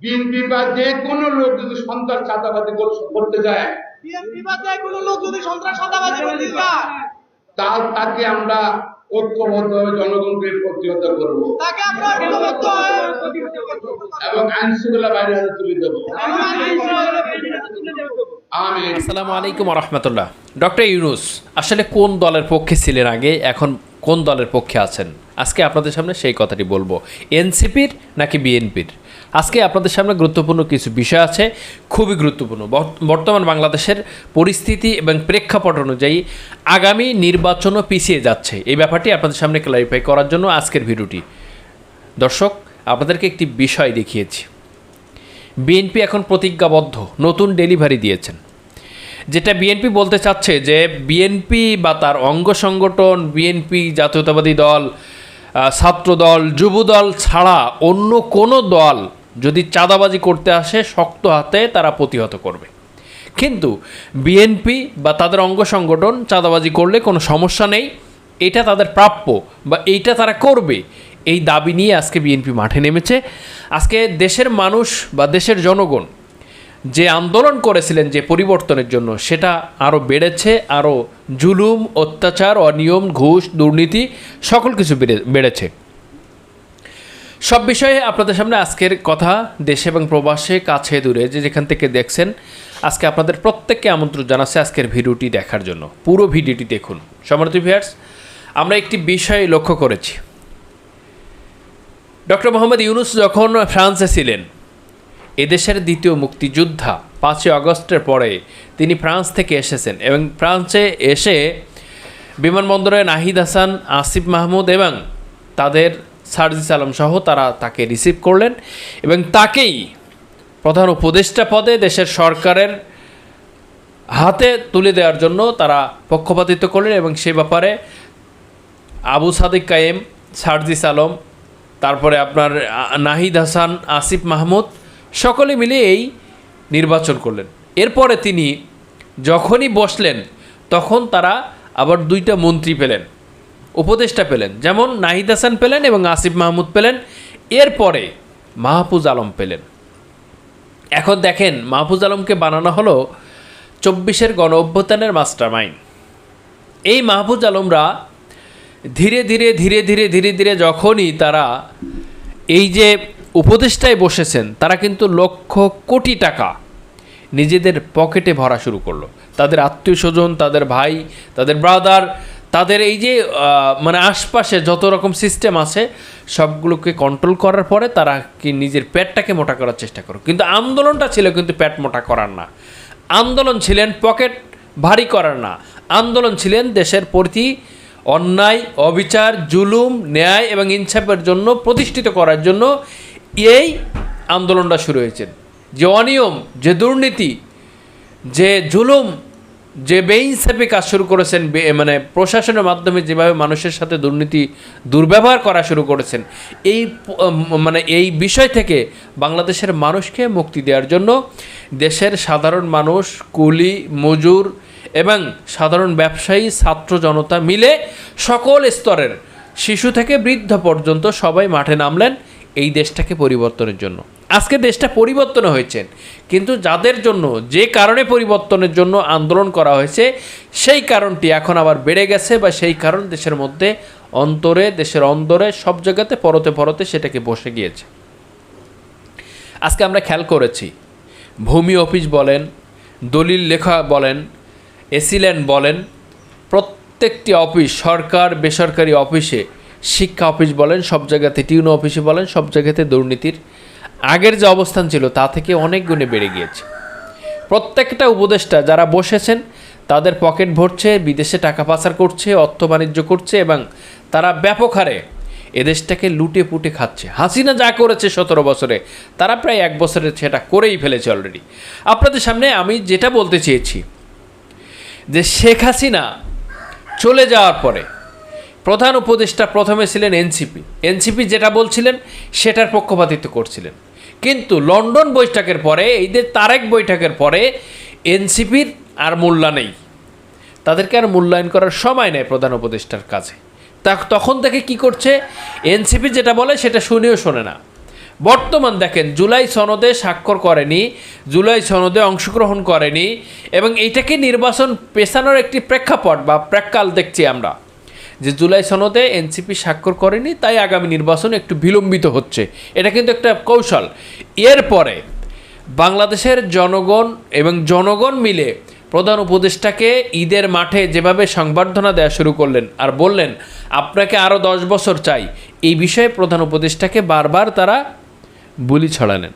BNP বা যে কোনো লোক যদি সন্ত্রাস চাঁদাবাজি কর- করতে যায় বিএনপি বা যে কোনো লোক যদি সন্ত্রাস চাঁদাবাজি করতে চায় তা তাকে আমরা ঐক্যবদ্ধভাবে জনগণকে প্রতিহত করব। তাকে আমরা ঐক্যবদ্ধ এবং আইন শৃঙ্খলা বাইরে হাতে তুলে দেবো। আসসালামু আলাইকুম রহমতুল্লাহ। ডক্টর ইউনুস আসলে কোন দলের পক্ষে ছিলেন আগে এখন কোন দলের পক্ষে আছেন? আজকে আপনাদের সামনে সেই কথাটি বলব। এনসিপির নাকি বিএনপির আজকে আপনাদের সামনে গুরুত্বপূর্ণ কিছু বিষয় আছে, খুবই গুরুত্বপূর্ণ। বর্তমান বাংলাদেশের পরিস্থিতি এবং প্রেক্ষাপট অনুযায়ী আগামী নির্বাচনও পিছিয়ে যাচ্ছে। এই ব্যাপারটি আপনাদের সামনে ক্লারিফাই করার জন্য আজকের ভিডিওটি। দর্শক, আপনাদেরকে একটি বিষয় দেখিয়েছি। বিএনপি এখন প্রতিজ্ঞাবদ্ধ, নতুন ডেলিভারি দিয়েছেন। যেটা বিএনপি বলতে চাচ্ছে যে, বিএনপি বা তার অঙ্গ সংগঠন, বিএনপি জাতীয়তাবাদী দল ছাত্র দল যুব দল ছাড়া অন্য কোনো দল যদি চাঁদাবাজি করতে আসে, শক্ত হাতে তারা প্রতিহত করবে। কিন্তু বিএনপি বা তাদের অঙ্গ সংগঠন চাঁদাবাজি করলে কোনো সমস্যা নেই। এটা তাদের প্রাপ্য বা এইটা তারা করবে। এই দাবি নিয়ে আজকে বিএনপি মাঠে নেমেছে। আজকে দেশের মানুষ বা দেশের জনগণ যে আন্দোলন করেছিলেন যে পরিবর্তনের জন্য, সেটা আরও বেড়েছে আরও জুলুম, অত্যাচার, অনিয়ম, ঘুষ, দুর্নীতি সকল কিছু বেড়ে বেড়েছে। সব বিষয়ে আপনাদের সামনে আজকের কথা দেশে এবং প্রবাসে কাছে দূরে, যে যেখান থেকে দেখছেন, আজকে আপনাদের প্রত্যেককে আমন্ত্রণ জানাচ্ছে আজকের ভিডিওটি দেখার জন্য। পুরো ভিডিওটি দেখুন। সমর্থ ভিয়ার্স আমরা একটি বিষয় লক্ষ্য করেছি। ডক্টর মোহাম্মদ ইউনুস যখন ফ্রান্সে ছিলেন, এদেশের দ্বিতীয় মুক্তিযোদ্ধা, পাঁচই আগস্টের পরে তিনি ফ্রান্স থেকে এসেছেন এবং ফ্রান্সে এসে বিমানবন্দরে নাহিদ হাসান, আসিফ মাহমুদ এবং তাদের সার্জিস আলম সহ তারা তাকে রিসিভ করলেন এবং তাকেই প্রধান উপদেষ্টা পদে দেশের সরকারের হাতে তুলে দেওয়ার জন্য তারা পক্ষপাতিত্ব করলেন এবং সে ব্যাপারে আবু সাদিক কায়েম, সার্জিস আলম, তারপরে আপনার নাহিদ হাসান, আসিফ মাহমুদ সকলে মিলে এই নির্বাচন করলেন। এরপরে তিনি যখনই বসলেন তখন তারা আবার দুইটা মন্ত্রী পেলেন। উপদেষ্টা পেলেন। যেমন নাহিদ হাসান পেলেন এবং আসিফ মাহমুদ পেলেন। এরপরে মাহফুজ আলম পেলেন। এখন দেখেন, মাহফুজ আলমকে বানানো হলো চব্বিশের গণ অভ্যুত্থানের মাস্টার মাইন্ড এই মাহফুজ আলমরা ধীরে ধীরে ধীরে ধীরে ধীরে ধীরে যখনই তারা এই যে উপদেষ্টায় বসেছেন, তারা কিন্তু লক্ষ কোটি টাকা নিজেদের পকেটে ভরা শুরু করল। তাদের আত্মীয় স্বজন, তাদের ভাই, তাদের ব্রাদার তাদের এই যে মানে আশপাশে যত রকম সিস্টেম আছে, সবগুলোকে কন্ট্রোল করার পরে তারা কি নিজের পেটটাকে মোটা করার চেষ্টা করো কিন্তু আন্দোলনটা ছিল কিন্তু পেট মোটা করার না। আন্দোলন ছিলেন পকেট ভারী করার না। আন্দোলন ছিলেন দেশের প্রতি অন্যায়, অবিচার, জুলুম, ন্যায় এবং ইনসাফের জন্য প্রতিষ্ঠিত করার জন্য এই আন্দোলনটা শুরু হয়েছে। যে অনিয়ম, যে দুর্নীতি, যে জুলুম যে বেইনসাফি কাজ শুরু করেছেন মানে প্রশাসনের মাধ্যমে যেভাবে মানুষের সাথে দুর্নীতি দুর্ব্যবহার করা শুরু করেছেন, এই মানে এই বিষয় থেকে বাংলাদেশের মানুষকে মুক্তি দেওয়ার জন্য দেশের সাধারণ মানুষ, কুলি, মজুর এবং সাধারণ ব্যবসায়ী, ছাত্র জনতা মিলে সকল স্তরের শিশু থেকে বৃদ্ধ পর্যন্ত সবাই মাঠে নামলেন এই দেশটাকে পরিবর্তনের জন্য। আজকে দেশটা পরিবর্তন হয়েছে। কিন্তু যাদের জন্য, যে কারণে পরিবর্তনের জন্য আন্দোলন করা হয়েছে, সেই কারণটি এখন আবার বেড়ে গেছে বা সেই কারণ দেশের মধ্যে অন্তরে, দেশের অন্দরে, সব জায়গাতে পরতে পরতে সেটাকে বসে গিয়েছে। আজকে আমরা খেয়াল করেছি, ভূমি অফিস বলেন, দলিল লেখা বলেন এসিল্যান্ড বলেন, প্রত্যেকটি অফিস, সরকার, বেসরকারি অফিসে, শিক্ষা অফিস বলেন, সব জায়গাতে, টিউন অফিসে বলেন, সব জায়গাতে দুর্নীতির আগের যে অবস্থান ছিল, তা থেকে অনেক গুণে বেড়ে গিয়েছে। প্রত্যেকটা উপদেষ্টা যারা বসেছেন, তাদের পকেট ভরছে, বিদেশে টাকা পাচার করছে, অর্থ বাণিজ্য করছে এবং তারা ব্যাপক হারে এদেশটাকে লুটে পুটে খাচ্ছে। হাসিনা যা করেছে সতেরো বছরে, তারা প্রায় এক বছরে সেটা করেই ফেলেছে অলরেডি আপনাদের সামনে আমি যেটা বলতে চেয়েছি, যে শেখ হাসিনা চলে যাওয়ার পরে প্রধান উপদেষ্টা প্রথমে ছিলেন এনসিপি। এনসিপি যেটা বলছিলেন, সেটার পক্ষপাতিত্ব করছিলেন। কিন্তু লন্ডন বৈঠকের পরে, এই যে তারেক বৈঠকের পরে, এনসিপির আর মূল্যা নেই। তাদেরকে আর মূল্যায়ন করার সময় নেই প্রধান উপদেষ্টার কাছে। তা তখন থেকে কি করছে? এনসিপি যেটা বলে, সেটা শুনেও শোনে না। বর্তমান দেখেন, জুলাই সনদে স্বাক্ষর করেনি, জুলাই সনদে অংশগ্রহণ করেনি, এবং এইটাকে নির্বাচন পেছানোর একটি প্রেক্ষাপট বা প্রেক্ষাল দেখছি আমরা। যে জুলাই সনদে এনসিপি স্বাক্ষর করেনি, তাই আগামী নির্বাচন একটু বিলম্বিত হচ্ছে। এটা কিন্তু একটা কৌশল। এরপরে বাংলাদেশের জনগণ এবং জনগণ মিলে প্রধান উপদেষ্টাকে ঈদের মাঠে যেভাবে সংবর্ধনা দেওয়া শুরু করলেন আর বললেন, আপনাকে আরও দশ বছর চাই। এই বিষয়ে প্রধান উপদেষ্টাকে বারবার তারা বুলি ছড়ালেন।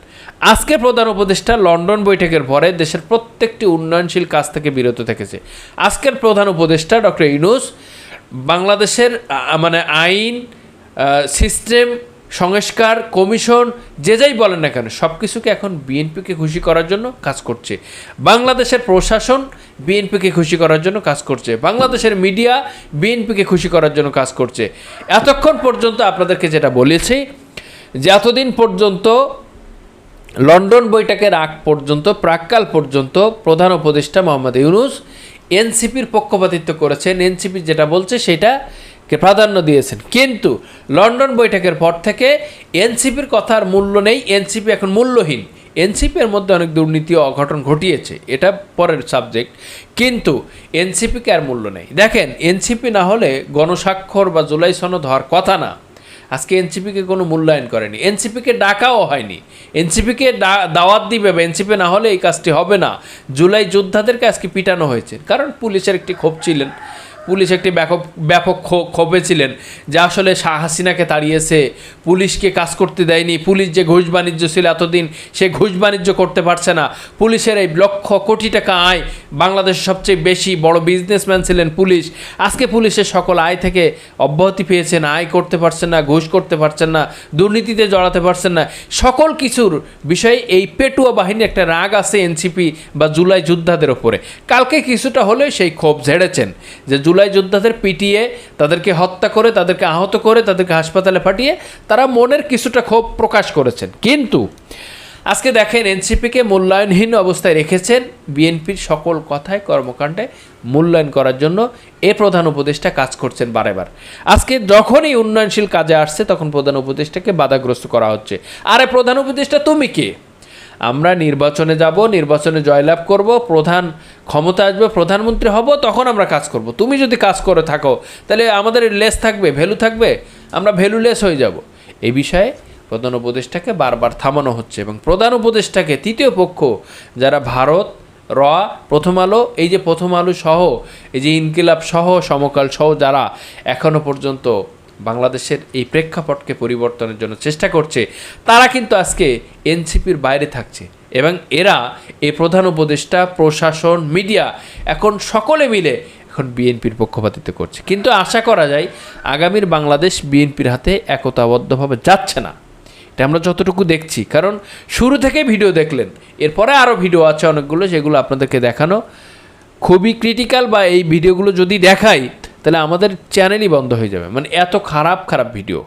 আজকে প্রধান উপদেষ্টা লন্ডন বৈঠকের পরে দেশের প্রত্যেকটি উন্নয়নশীল কাজ থেকে বিরত থেকেছে। আজকের প্রধান উপদেষ্টা ডক্টর ইনুস বাংলাদেশের মানে আইন সিস্টেম, সংস্কার, কমিশন, যে যাই বলেন না কেন সব কিছুকে এখন বিএনপিকে খুশি করার জন্য কাজ করছে। বাংলাদেশের প্রশাসন বিএনপিকে খুশি করার জন্য কাজ করছে। বাংলাদেশের মিডিয়া বিএনপিকে খুশি করার জন্য কাজ করছে। এতক্ষণ পর্যন্ত আপনাদেরকে যেটা বলেছি, যে এতদিন পর্যন্ত লন্ডন বৈঠকের আগ পর্যন্ত, প্রাককাল পর্যন্ত প্রধান উপদেষ্টা মোহাম্মদ ইউনুস এনসিপির পক্ষপাতিত্ব করেছেন, এনসিপি যেটা বলছে সেটাকে প্রাধান্য দিয়েছেন। কিন্তু লন্ডন বৈঠকের পর থেকে এনসিপির কথার মূল্য নেই, এনসিপি এখন মূল্যহীন। এনসিপির মধ্যে অনেক দুর্নীতি অঘটন ঘটিয়েছে, এটা পরের সাবজেক্ট। কিন্তু এনসিপিকে আর মূল্য নেই। দেখেন, এনসিপি না হলে গণস্বাক্ষর বা জুলাই সনদ হওয়ার কথা না। আজকে এনসিপিকে কোনো মূল্যায়ন করেনি। এনসিপিকে ডাকাও হয়নি। এনসিপিকে দাওয়াত দিবে এনসিপি না হলে এই কাজটি হবে না। জুলাই যোদ্ধাদেরকে আজকে পিটানো হয়েছে। কারণ পুলিশের একটি ক্ষোভ ছিলেন। পুলিশ একটি ব্যাপক ব্যাপক ক্ষো- ক্ষোভে ছিলেন, যে আসলে শাহ হাসিনাকে তাড়িয়েছে। পুলিশকে কাজ করতে দেয়নি। পুলিশ যে ঘুষ বাণিজ্য ছিল এতদিন, সে ঘুষ বাণিজ্য করতে পারছে না। পুলিশের এই লক্ষ কোটি টাকা আয়, বাংলাদেশের সবচেয়ে বেশি বড় বিজনেসম্যান ছিলেন পুলিশ। আজকে পুলিশের সকল আয় থেকে অব্যাহতি পেয়েছেন। আয় করতে পারছেন না, ঘুষ করতে পারছেন না, দুর্নীতিতে জড়াতে পারছেন না। সকল কিছুর বিষয়ে এই পেটুয়া বাহিনীর একটা রাগ আছে এনসিপি বা জুলাই যোদ্ধাদের ওপরে কালকে কিছুটা হলেও সেই ক্ষোভ ঝেড়েছেন যে যোদ্ধাদের পিটিয়ে তাদেরকে হত্যা করে, তাদেরকে আহত করে, তাদেরকে হাসপাতালে পাঠিয়ে তারা মনের কিছুটা ক্ষোভ প্রকাশ করেছেন। কিন্তু আজকে দেখেন এনসিপিকে মূল্যায়নহীন অবস্থায় রেখেছেন বিএনপির সকল কথায়, কর্মকাণ্ডে মূল্যায়ন করার জন্য এ প্রধান উপদেষ্টা কাজ করছেন বারেবার। আজকে যখনই উন্নয়নশীল কাজে আসছে, তখন প্রধান উপদেষ্টাকে বাধাগ্রস্ত করা হচ্ছে। আরে প্রধান উপদেষ্টা, তুমি কে? আমরা নির্বাচনে যাব, নির্বাচনে জয়লাভ করব, প্রধান ক্ষমতা আসবে, প্রধানমন্ত্রী হব, তখন আমরা কাজ করব। তুমি যদি কাজ করে থাকো, তাহলে আমাদের লেস থাকবে ভ্যালু থাকবে, আমরা ভ্যালুলেস হয়ে যাব। এই বিষয়ে প্রধান উপদেষ্টাকে বারবার থামানো হচ্ছে এবং প্রধান উপদেষ্টাকে তৃতীয় পক্ষ, যারা ভারত, র, প্রথম আলো, এই যে প্রথম আলো সহ, এই যে ইনকিলাব সহ, সমকাল সহ যারা এখনও পর্যন্ত বাংলাদেশের এই প্রেক্ষাপটকে পরিবর্তনের জন্য চেষ্টা করছে, তারা কিন্তু আজকে এনসিপির বাইরে থাকছে এবং এরা এই প্রধান উপদেষ্টা, প্রশাসন, মিডিয়া এখন সকলে মিলে এখন বিএনপির পক্ষপাতিত্ব করছে। কিন্তু আশা করা যায় আগামীর বাংলাদেশ বিএনপির হাতে একতাবদ্ধভাবে যাচ্ছে না। এটা আমরা যতটুকু দেখছি, কারণ শুরু থেকে ভিডিও দেখলেন, এরপরে আরও ভিডিও আছে অনেকগুলো, যেগুলো আপনাদেরকে দেখানো। খুবই ক্রিটিক্যাল বা এই ভিডিওগুলো যদি দেখাই তাহলে আমাদের চ্যানেলই বন্ধ হয়ে যাবে। মানে এত খারাপ খারাপ ভিডিও